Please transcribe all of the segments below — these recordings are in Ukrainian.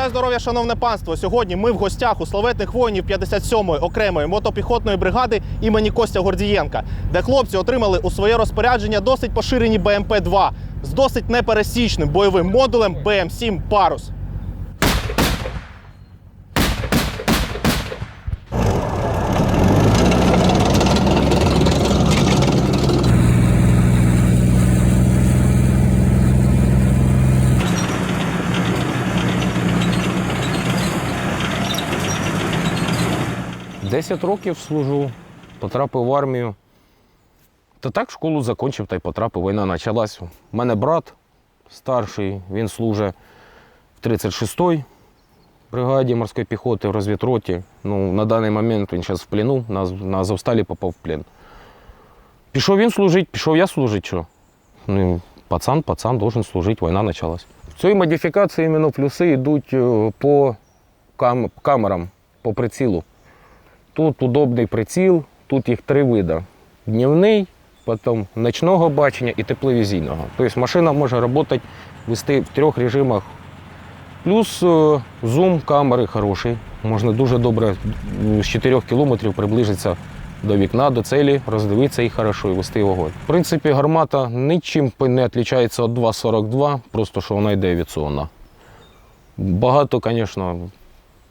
Бажаю здоров'я, шановне панство. Сьогодні ми в гостях у славетних воїнів 57-ї окремої мотопіхотної бригади імені Костя Гордієнка, де хлопці отримали у своє розпорядження досить поширені БМП-2 з досить непересічним бойовим модулем БМ-7 Парус. Десять років служу, потрапив в армію. Та так школу закінчив та й потрапив. Війна почалась. У мене брат старший, він служить в 36-й бригаді морської піхоти в розвідроті. Ну, на даний момент він зараз в плену, на, на Азовсталі попав в плен. Пішов він служити, пішов я служити. Що? Ну, пацан, пацан должен служити, війна почалась. В цій модифікації іменно плюси йдуть е, по кам- камерам, по прицілу. Тут удобний приціл, тут їх три види: днівний, потім ночного бачення і тепловізійного. Тобто машина може працювати, вести в трьох режимах. Плюс е, зум камери хороший. Можна дуже добре з 4 кілометрів приблизитися до вікна, до цілі, роздивитися і хорошо, і вести вогонь. В принципі, гармата нічим не відрізняється від 2,42, просто що вона йде авіаційна. Багато, звісно,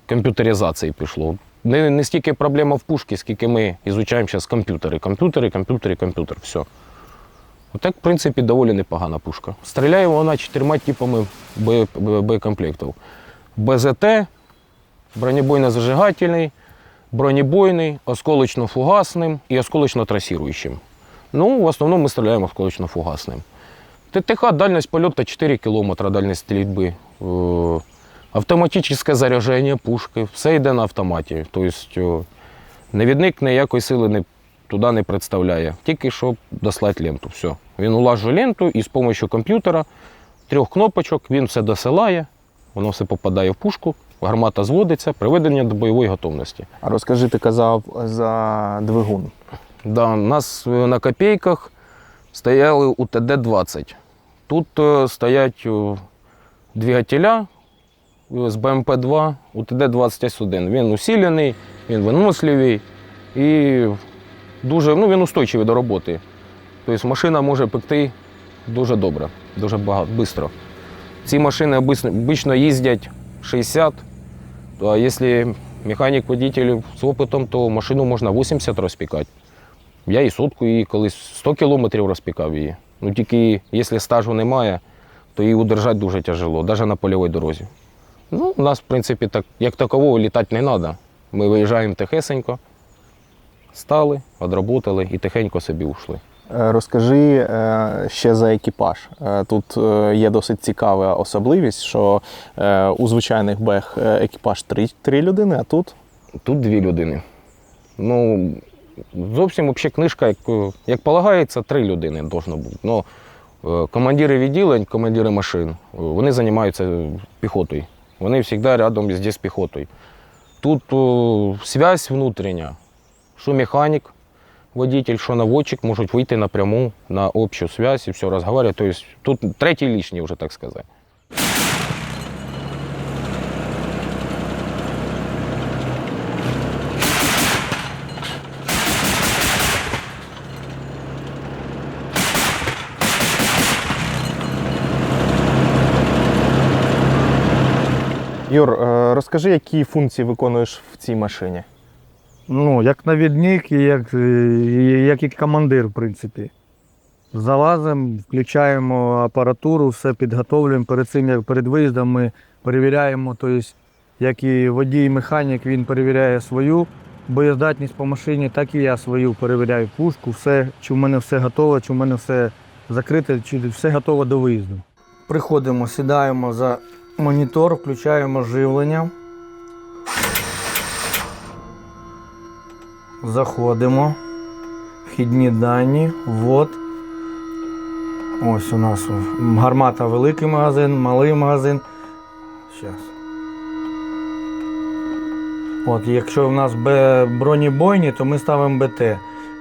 комп'ютеризації пішло. Не, не стільки проблема в пушці, скільки ми ізучаємо зараз комп'ютери. Комп'ютери, комп'ютери, комп'ютер. Все. Отак, в принципі, доволі непогана пушка. Стріляє вона чотирма типами боєкомплектів. БЗТ, бронебойно-зажигательний, бронебойний, осколочно-фугасним і осколочно-трасіруючим. Ну, в основному ми стріляємо осколочно-фугасним. ТТХ дальність польоту 4 км дальність стрільби. Е, Автоматичне зарядження пушки, все йде на автоматі. Тобто навідник ніякої сили не, туди не представляє, тільки щоб дослати ленту. Все. Він улажує ленту і з допомогою комп'ютера, трьох кнопочок, він все досилає, воно все попадає в пушку, гармата зводиться, приведення до бойової готовності. А розкажи, ти казав за двигун. Да, у нас е, на копійках стояли УТД-20. Тут е, стоять е, двигателя е, з БМП-2, УТД-21. Він усилений, він виносливий і дуже, ну, він устойчивий до роботи. Тобто машина може пекти дуже добре, дуже багато, швидко. Ці машини обично їздять 60, а якщо механік-водитель з опитом, то машину можна 80 розпікати. Я і сотку її колись 100 кілометрів розпікав її. Ну тільки якщо стажу немає, то її удержати дуже тяжело, навіть на польовій дорозі. Ну, у нас, в принципі, так, як такового літати не треба. Ми виїжджаємо тихесенько, стали, відработали і тихенько собі ушли. Е, Розкажи е, ще за екіпаж. Е, Тут є досить цікава особливість, що у звичайних бех екіпаж три, три людини, а тут Тут дві людини. Ну, зовсім взагалі книжка, як, як полагається, три людини должно бути. Ну, командири відділень, командири машин, вони займаються піхотою. Вони завжди рядом з піхотою. Тут о, связь внутрішня, що механік, водитель, що наводчик можуть вийти напряму на общу связь і все розговорювати. Тобто тут третій лишній, вже так сказати. Юр, е, розкажи, які функції виконуєш в цій машині. Ну, як навідник і як, е, як і командир, в принципі. Залазимо, включаємо апаратуру, все підготовлюємо. Перед цим, як перед виїздом, ми перевіряємо, тобто, як і водій, і механік, він перевіряє свою боєздатність по машині, так і я свою перевіряю пушку, все, чи в мене все готово, чи в мене все закрите, чи все готово до виїзду. Приходимо, сідаємо за монітор, включаємо живлення. Заходимо. Вхідні дані. Вот. Ось у нас гармата великий магазин, малий магазин. Щас. От, якщо в нас бронебойні, то ми ставимо БТ.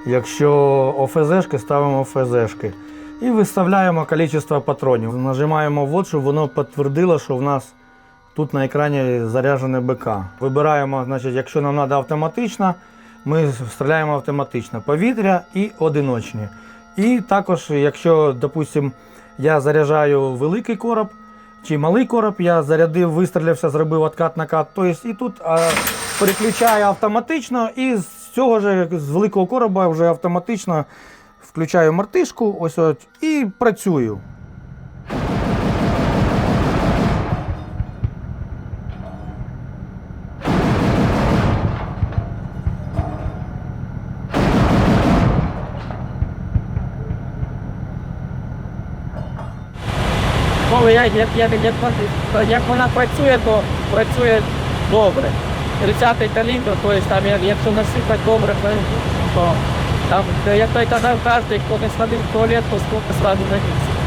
Якщо ОФЗшки, ставимо ОФЗшки. І виставляємо кількість патронів. Нажимаємо вот, щоб воно підтвердило, що в нас Тут на екрані заряджене БК. Вибираємо, значить, якщо нам треба автоматично, ми стріляємо автоматично. Повітря і одиночні. І також, якщо, допустимо, я заряджаю великий короб чи малий короб, я зарядив, вистрілявся, зробив откат накат. Тобто і тут а, переключаю автоматично, і з цього ж з великого короба вже автоматично включаю мартишку, ось от, і працюю. Ну, як, як, як, як, як вона працює, то працює добре. 30-й калібр, то есть, там, якщо насипати добре, то там, як той казав, кожен, хто не сходив в туалет, то сколько сразу на місці.